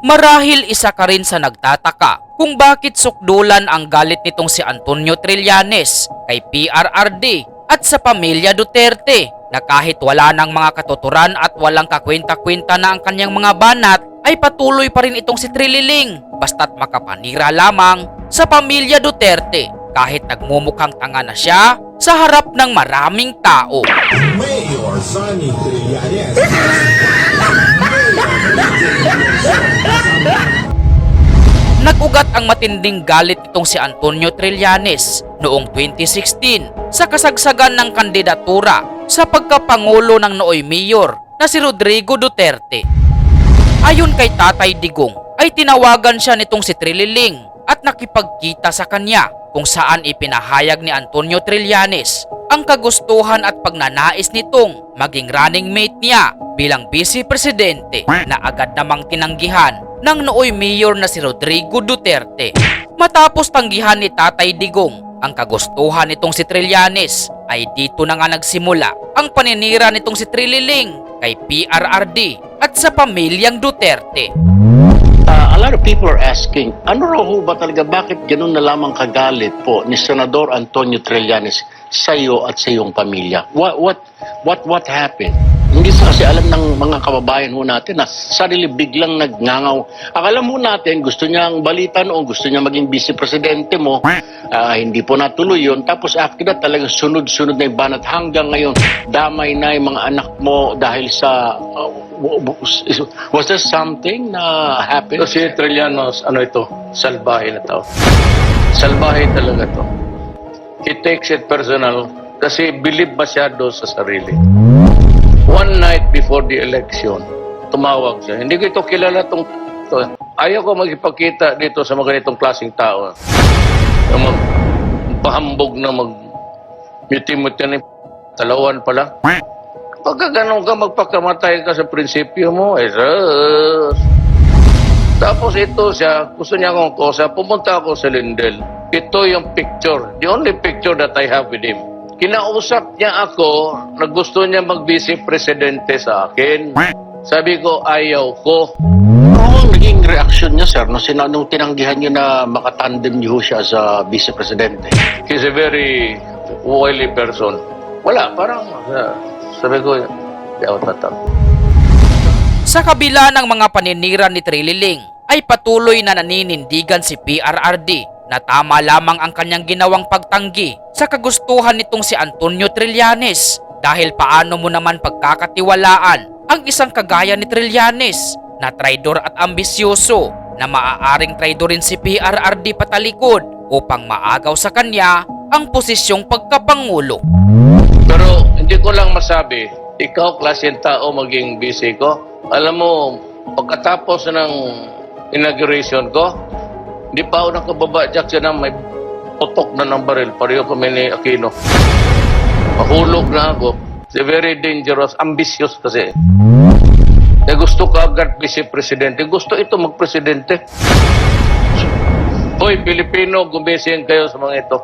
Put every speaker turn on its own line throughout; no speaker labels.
Marahil isa ka rin sa nagtataka kung bakit sukdulan ang galit nitong si Antonio Trillanes kay PRRD at sa pamilya Duterte na kahit wala ng mga katuturan at walang kakwenta-kwenta na ang kanyang mga banat ay patuloy pa rin itong si Trililing basta't makapanira lamang sa pamilya Duterte kahit nagmumukhang tanga na siya sa harap ng maraming tao.
Mayor Sunny Trillanes.
Nagugat ang matinding galit itong si Antonio Trillanes noong 2016 sa kasagsagan ng kandidatura sa pagkapangulo ng nooy mayor na si Rodrigo Duterte. Ayon kay Tatay Digong ay tinawagan siya nitong si Trililing at nakipagkita sa kanya kung saan ipinahayag ni Antonio Trillanes ang kagustuhan at pagnanais nitong maging running mate niya bilang vice presidente na agad namang tinanggihan ng nooy mayor na si Rodrigo Duterte. Matapos tanggihan ni Tatay Digong ang kagustuhan nitong si Trillanes ay dito na nga nagsimula ang paninira nitong si Trililing kay PRRD at sa pamilyang Duterte.
Lot of people are asking, ano raw ho ba talaga, bakit ganun na lamang kagalit po ni Senador Antonio Trillanes sa iyo at sa iyong pamilya? What, what, what, what happened? Hindi sa kasi alam ng mga kababayan ho natin na sarili biglang nagngangaw. Akala mo natin, gusto niya ang balita noon, gusto niya maging vice-presidente mo. Ah, hindi po natuloy yun. Tapos after that, talagang sunod-sunod na yung banat. Hanggang ngayon, damay na yung mga anak mo dahil sa... uh, was there something na happened?
Ito si Trillanos, ano ito, salbahe na tao. Salbahe talaga to. He takes it personal kasi believe masyado sa sarili. One night before the election, tumawag siya. Hindi ko ito kilala tong to. Ayaw ko magipakita dito sa mga ganitong klaseng tao. Yung mag pahambog na mag muti-muti na talawan pala. Pagka ganun ka, magpakamatay ka sa prinsipyo mo, eh, sus. Tapos ito siya, gusto niya akong kosa, pumunta ako sa Lindel. Ito yung picture, the only picture that I have with him. Kinausap niya ako na gusto niya mag-vice presidente sa akin. Sabi ko, ayaw ko.
Ano ang naging reaction niya, sir, nung, sina- nung tinanggihan niyo na makatandem niyo siya sa vice-presidente?
He's a very oily person. Wala, parang uh, sabi ko, di ako tatakot.
Sa kabila ng mga paninira ni Trililing ay patuloy na naninindigan si PRRD na tama lamang ang kanyang ginawang pagtanggi sa kagustuhan nitong si Antonio Trillanes dahil paano mo naman pagkakatiwalaan ang isang kagaya ni Trillanes na traidor at ambisyoso na maaaring traidorin si PRRD patalikod upang maagaw sa kanya ang posisyong pagkapangulo.
Pero hindi ko lang masabi, ikaw klaseng tao maging busy ko. Alam mo, pagkatapos ng inauguration ko, hindi pa ako nakababa Jack siya na may putok na ng baril. Pareho kami ni Aquino. Mahulog na ako. It's very dangerous, ambitious kasi. Na gusto ka agad vice-presidente. Gusto ito mag-presidente. Hoy, Pilipino, gumising kayo sa mga ito.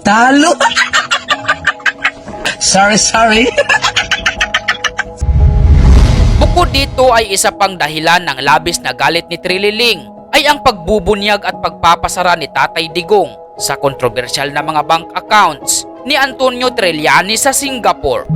Talo! sorry, sorry.
Bukod dito ay isa pang dahilan ng labis na galit ni Trililing ay ang pagbubunyag at pagpapasara ni Tatay Digong sa kontrobersyal na mga bank accounts ni Antonio Trillanes sa Singapore.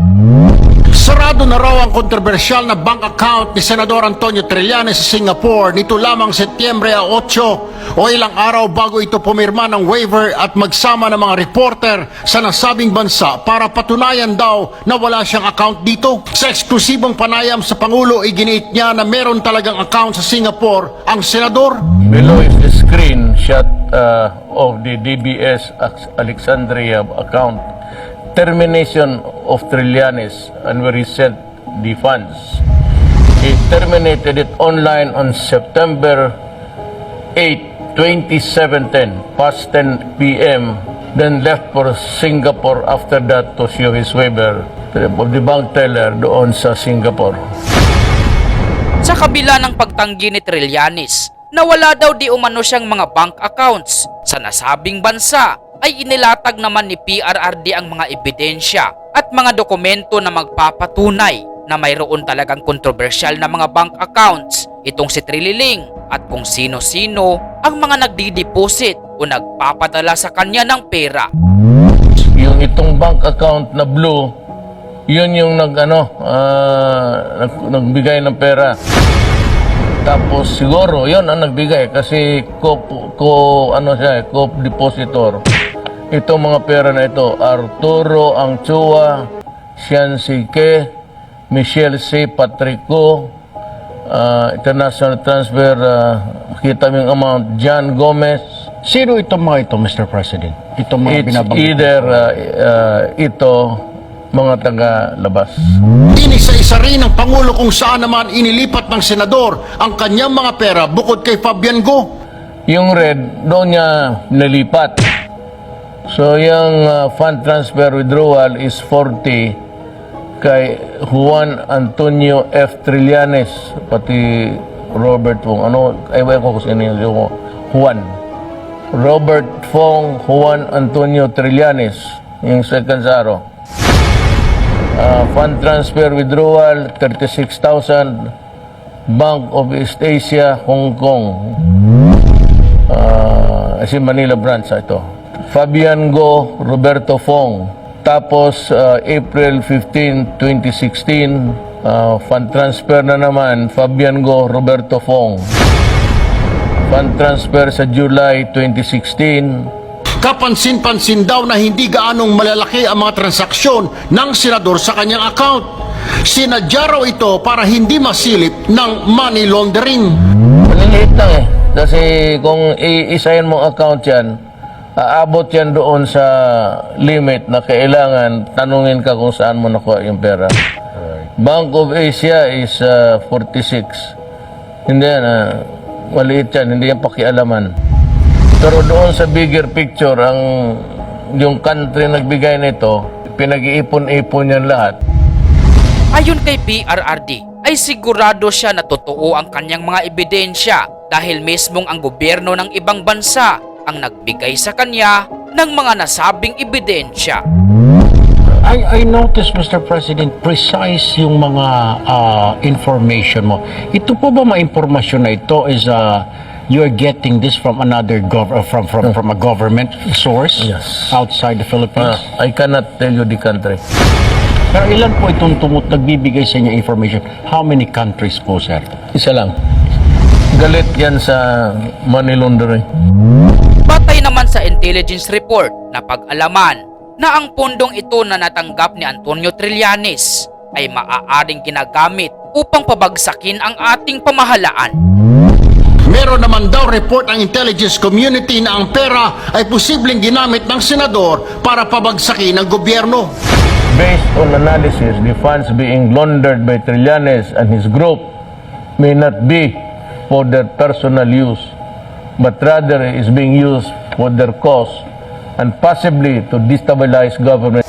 Sarado na raw ang kontrobersyal na bank account ni Senador Antonio Trillanes sa Singapore nito lamang Setyembre 8 o ilang araw bago ito pumirma ng waiver at magsama ng mga reporter sa nasabing bansa para patunayan daw na wala siyang account dito. Sa eksklusibong panayam sa Pangulo, iginiit niya na meron talagang account sa Singapore ang Senador.
Below is the screenshot uh, of the DBS Alex- Alexandria account. Termination of Trillanes and where he sent the funds. He terminated it online on September 8, 2017, past 10 p.m. Then left for Singapore after that to show his waiver of the bank teller doon sa Singapore.
Sa kabila ng pagtanggi ni Trillanes na wala daw di umano siyang mga bank accounts sa nasabing bansa ay inilatag naman ni PRRD ang mga ebidensya at mga dokumento na magpapatunay na mayroon talagang kontrobersyal na mga bank accounts itong si Trililing at kung sino-sino ang mga nagdi-deposit o nagpapadala sa kanya ng pera.
Yung itong bank account na blue, yun yung nag ano, ah, nag, nagbigay ng pera. Tapos siguro yun ang nagbigay kasi co, co ano siya, co-depositor. Itong mga pera na ito, Arturo Angchua, Sian Sike, Michelle C. Patrico, ah, international transfer, uh, kita mo yung amount, John Gomez,
Sino itong mga ito, Mr. President? Itong mga
It's
binabanggit.
either uh, uh, ito, mga taga-labas.
Inisa-isa rin ng Pangulo kung saan naman inilipat ng Senador ang kanyang mga pera bukod kay Fabian Go.
Yung red, doon niya nilipat. So, yung uh, fund transfer withdrawal is 40 kay Juan Antonio F. Trillanes, pati Robert Fong. Ano, ewan ko kung sino yung Juan. Robert Fong Juan Antonio Trillanes, yung second zaro. Uh, fund transfer withdrawal, 36,000. Bank of East Asia, Hong Kong. Ah, si Manila branch ah, ito. Fabian Go, Roberto Fong. Tapos ah, April 15, 2016, ah, fund transfer na naman Fabian Go, Roberto Fong. Fund transfer sa July 2016,
Kapansin-pansin daw na hindi gaanong malalaki ang mga transaksyon ng Senador sa kanyang account. Sinadya raw ito para hindi masilip ng money laundering.
maliliit lang eh. Kasi kung iisayin mo account yan, aabot yan doon sa limit na kailangan tanungin ka kung saan mo nakuha yung pera. Bank of Asia is uh, 46. Hindi yan, ah, maliit yan, hindi yan pakialaman. Pero doon sa bigger picture, ang yung country nagbigay nito, pinag-iipon-ipon yan lahat.
Ayon kay PRRD, ay sigurado siya na totoo ang kanyang mga ebidensya dahil mismong ang gobyerno ng ibang bansa ang nagbigay sa kanya ng mga nasabing ebidensya.
I, I noticed, Mr. President, precise yung mga ah, information mo. Ito po ba mga impormasyon na ito is uh, you're getting this from another gov uh, from from from a government source
Yes.
outside the Philippines?
Ah, I cannot tell you the country.
Pero ilan po itong tumut nagbibigay sa inyo information? How many countries po, sir?
Isa lang. Galit yan sa money laundering.
Naman sa intelligence report na pag-alaman na ang pondong ito na natanggap ni Antonio Trillanes ay maaaring ginagamit upang pabagsakin ang ating pamahalaan.
Meron naman daw report ang intelligence community na ang pera ay posibleng ginamit ng senador para pabagsakin ng gobyerno.
Based on analysis, the funds being laundered by Trillanes and his group may not be for their personal use, but rather is being used for cause and possibly to destabilize government